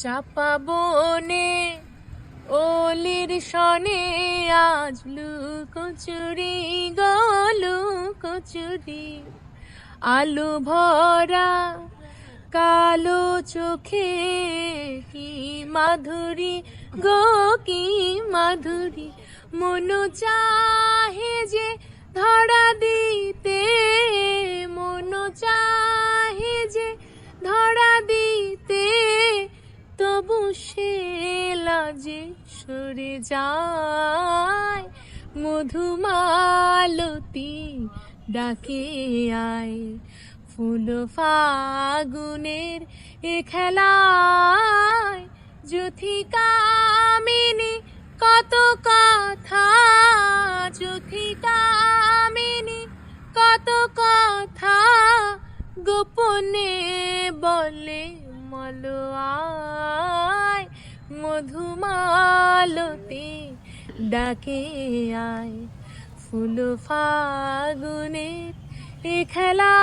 চাপা বনে ওলির সনে আজ লুকোচুরি গলু কচুরি আলু ভরা, কালো চোখে, কি মাধুরী, গো কি মাধুরী। মনু চাহে যে ধরা দিতে লাজে সরে যায়, মধুমালতী ডাকে আয়। ফুল ফাগুনের এ খেলায় যুথিকামিনী কত কথা যুথিকামিনী কত কথা গোপনে বলে, মলোয়ায় মধুমালতি ডাকে আয়। ফুল ফাগুনের এ খেলা